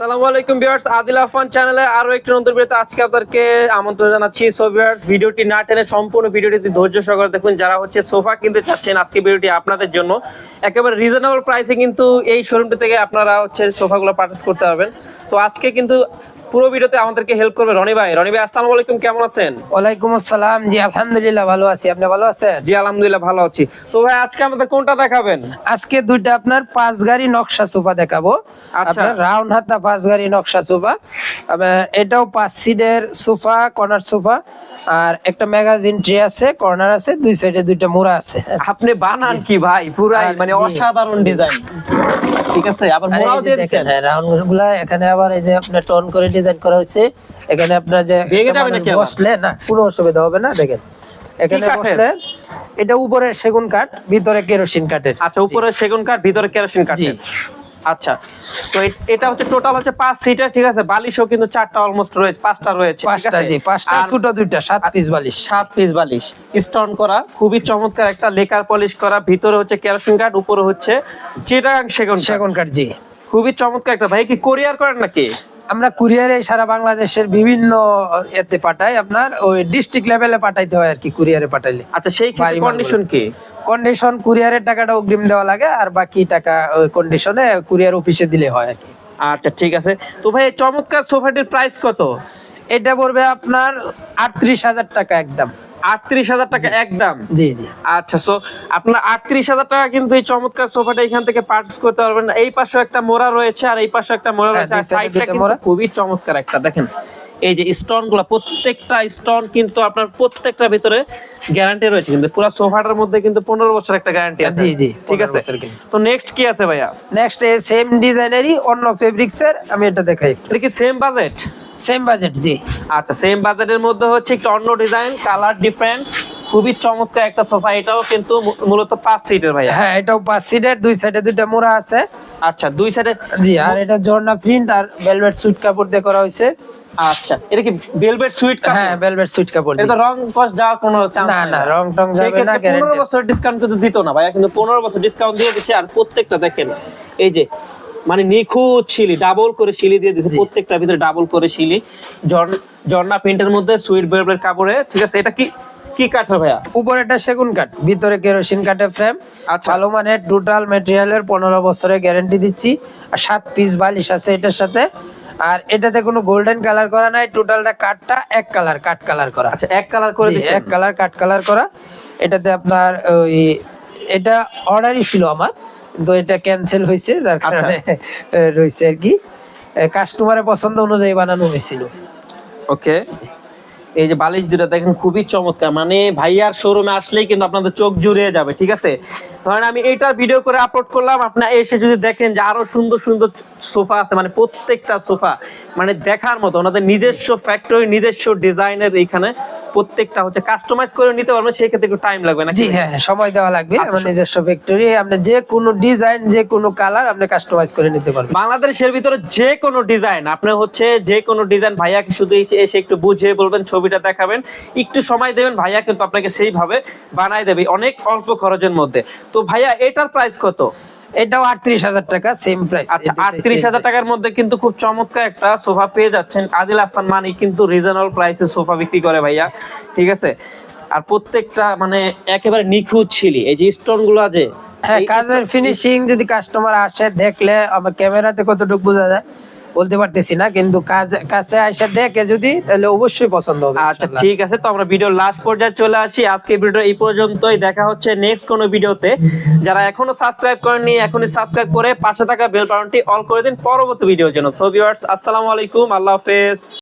সালামু আলাইকুম ভিউয়ার্স, আদিল আফান চ্যানেলে আরও একটি নতুন ভিডিওতে আজকে আপনাদেরকে আমন্ত্রণ জানাচ্ছি। সো ভিউয়ার্স, ভিডিওটি না টেনে সম্পূর্ণ ভিডিওটি ধৈর্য সহকারে দেখুন, যারা হচ্ছে সোফা কিনতে চাচ্ছেন আজকে ভিডিওটি আপনাদের জন্য, একেবারে রিজনেবল প্রাইসে কিন্তু এই শোরুমটি থেকে আপনারা হচ্ছে সোফাগুলো পারচেস করতে পারবেন। তো আজকে কিন্তু পুরো ভিডিওতে আমাদেরকে হেল্প করবে রনি ভাই। রনি ভাই আসসালামু আলাইকুম কেমন আছেন? ওয়ালাইকুম আসসালাম। জি আলহামদুলিল্লাহ ভালো আছি। আপনি ভালো আছেন? জি আলহামদুলিল্লাহ ভালো আছি। তো ভাই আজকে আমাদের কোনটা দেখাবেন? আজকে দুইটা আপনার পাঁচ গাড়ি নকশা সোফা দেখাবো। আচ্ছা। আপনার রাউন্ড হাতা পাঁচ গাড়ি নকশা সোফা। এটাও পাঁচ সিটের সোফা কর্নার সোফা। আর একটা ম্যাগাজিন ট্রে আছে কর্নার আছে দুই সাইডে দুইটা মোড়া আছে। আপনি বানান কি ভাই? পুরাই মানে অসাধারণ ডিজাইন। ঠিক আছে? আবার মোড়াও যে দিয়ে দেখেন, হ্যাঁ, রাউন্ডগুলা এখানে আবার এই যে আপনার টোন করে ডিজাইন করা হয়েছে। এখানে আপনার যে বসলে না কোনো অসুবিধা হবে না দেখেন। এখানে বসলে এটা উপরে সেগুন কাঠ ভিতরে কেরোসিন কাঠের। আচ্ছা উপরে সেগুন কাঠ ভিতরে কেরোসিন কাঠের। আচ্ছা তো এটা হচ্ছে টোটাল হচ্ছে পাঁচ সিটার ঠিক আছে? বালিশও কিন্তু চারটা অলমোস্ট রয়েছে পাঁচটা রয়েছে পাঁচটা জি পাঁচটা ছোট দুইটা সাত পিস বালিশ। সাত পিস বালিশ। স্টোন করা খুবই চমৎকার একটা লেকার পলিশ করা ভিতরে হচ্ছে কেরোসিন কাঠ উপরে হচ্ছে চিটাং সেগুন। সেগুন কাঠ জি। খুবই চমৎকার একটা। ভাই কি কোরিয়ার করেন নাকি? আমরা কুরিয়ারে সারা বাংলাদেশের বিভিন্ন এতে পাঠাই আপনার ওই ডিস্ট্রিক্ট লেভেলে পাঠাইতে হয় আর কি কুরিয়ারে পাঠাইলে। আচ্ছা সেই ক্ষেত্রে কন্ডিশন কি? কন্ডিশন কুরিয়ারের টাকাটা অগ্রিম দেওয়া লাগে আর বাকি টাকা ওই কন্ডিশনে কুরিয়ার অফিসে দিলে হয় আর কি। আচ্ছা ঠিক আছে। তো ভাই চমৎকার সোফাটির প্রাইস কত? এটা পড়বে আপনার আটত্রিশ হাজার টাকা একদম। আটত্রিশ হাজার টাকা একদম। জি জি। আচ্ছা সো আপনার আটত্রিশ হাজার টাকা কিন্তু এই চমৎকার সোফাটা এখান থেকে পার্চেস করতে পারবেন। এই পাশে একটা মোড়া রয়েছে আর এই পাশে একটা মোড়া হ্যাঁ, রয়েছে আর এ সাইডটা কিন্তু খুবই চমৎকার একটা। দেখেন এই যে স্টোনগুলা প্রত্যেকটা স্টোন কিন্তু আপনার প্রত্যেকটা ভিতরে গ্যারান্টি রয়েছে। কিন্তু পুরো সোফাটার মধ্যে কিন্তু পনেরো বছর একটা গ্যারান্টি আছে। জি, জি, ঠিক আছে? তো নেক্সট কি আছে ভাইয়া? নেক্সট সেম ডিজাইনেরই অন্য ফেব্রিক্স এর আমি এটা দেখাই এটা কি সেম বাজেট সেম বাজেট জি। আচ্ছা সেম বাজেটের মধ্যে হচ্ছে একটু অন্য ডিজাইন কালার ডিফারেন্ট খুবই চমৎকার একটা সোফা এটাও কিন্তু মূলত পাঁচ সিটের ভাইয়া। হ্যাঁ এটাও পাঁচ সিটের দুই সাইডে দুইটা মোড়া আছে। আচ্ছা দুই সাইডে জি আর এটা ঝর্ণা প্রিন্ট আর ভেলভেট সুইট কাপড় দিয়ে করা হয়েছে। আচ্ছা এটা কি ভেলভেট সুইট হ্যাঁ ভেলভেট সুইট কাপড় এটা রং কস যাওয়ার কোনো চান্স না, না, রং টং যাবে না, পনেরো guarantee বছর ডিসকাউন্ট কিন্তু দিত না ভাইয়া কিন্তু পনেরো বছর ডিসকাউন্ট দিয়ে দিচ্ছে আর প্রত্যেকটা দেখেন এই যে মানে নিখুঁত শিলি ডাবল করে শিলি দিয়ে দিচ্ছে জি। প্রত্যেকটা ভিতরে ডাবল করে শিলি। ঝর্ণ- প্রিন্টের মধ্যে সুইট ভেলভেট কাপড়ে ঠিক আছে? এটা কি কি কাঠের ভাইয়া? উপরেটা সেগুন কাঠ ভিতরে কেরোসিন কাঠের ফ্রেম আচ্ছা। ভালো মানে টোটাল মেটেরিয়ালের পনেরো বছরের গ্যারান্টি দিচ্ছি। আর সাত পিস বালিশ আছে এটার সাথে। আর এটাতে কোনো গোল্ডেন কালার করা নাই টোটালটা কাঠটা এক কালার কাঠ কালার করা। আচ্ছা এক কালার করে এক কালার কাঠ কালার করা। এটাতে আপনার ওই এটা অর্ডারই ছিল আমার। কিন্তু এটা ক্যান্সেল হয়েছে যার আচ্ছা। কারণে রয়েছে আর কি। কাস্টমারের পছন্দ অনুযায়ী বানানো হয়েছিল। ওকে এই যে বালিশ দুটা দেখেন খুবই চমৎকার। মানে ভাইয়ার শোরুমে আসলেই কিন্তু আপনাদের চোখ জুড়িয়ে যাবে ঠিক আছে? ধরেন আমি এইটা ভিডিও করে আপলোড করলাম আপনার এসে যদি দেখেন যে আরও সুন্দর সুন্দর সোফা আছে মানে প্রত্যেকটা সোফা মানে দেখার মতো ওনাদের নিজস্ব ফ্যাক্টরি নিজস্ব ডিজাইনের এইখানে প্রত্যেকটা হচ্ছে কাস্টমাইজ করে নিতে পারবেন সেই ক্ষেত্রে একটু টাইম লাগবে না জি হ্যাঁ হ্যাঁ, সময় দেওয়া লাগবে আচ্ছা, আমার নিজস্ব ফ্যাক্টরি আপনি যে কোনো ডিজাইন যে কোনো কালার আপনি কাস্টমাইজ করে নিতে পারবেন বাংলাদেশের ভিতরে যে কোনো ডিজাইন আপনি হচ্ছে যে কোনো ডিজাইন ভাইয়াকে শুধু এসে- এসে একটু বুঝিয়ে বলবেন ছবিটা দেখাবেন। একটু সময় দেবেন ভাইয়া কিন্তু আপনাকে সেইভাবে বানাই দেবে অনেক অল্প খরচের মধ্যে। তো ভাইয়া এটার প্রাইস কত? এটাও আটত্রিশ হাজার টাকা সেম প্রাইস আচ্ছা আটত্রিশ হাজার টাকার মধ্যে কিন্তু খুব চমৎকার একটা সোফা পেয়ে যাচ্ছেন আদিল আফান মানি কিন্তু রিজনেবল প্রাইসে সোফা বিক্রি করে ভাইয়া। ঠিক আছে? আর প্রত্যেকটা মানে একেবারে নিখুঁত ছিলি এই যে স্টোনগুলো আছে হ্যাঁ কাজের ফিনিশিং যদি কাস্টমার আসে দেখলে আমার ক্যামেরাতে কতটুকু বোঝা যায়? বলতে পারতেছি না কিন্তু কাছে আসে দেখে যদি তাহলে অবশ্যই পছন্দ হবে আচ্ছা ঠিক আছে তো আমরা ভিডিও লাস্ট পর্যায়ে চলে আসি। আজকে ভিডিও এই পর্যন্তই। দেখা হচ্ছে নেক্সট কোনো ভিডিওতে যারা এখনও সাবস্ক্রাইব করেননি এখনই সাবস্ক্রাইব করে পাশে থাকা বেল বাটনটি অল করে দিন। পরবর্তী ভিডিওর জন্য। সো ভিউয়ার্স আসসালামু আলাইকুম আল্লাহ হাফেজ।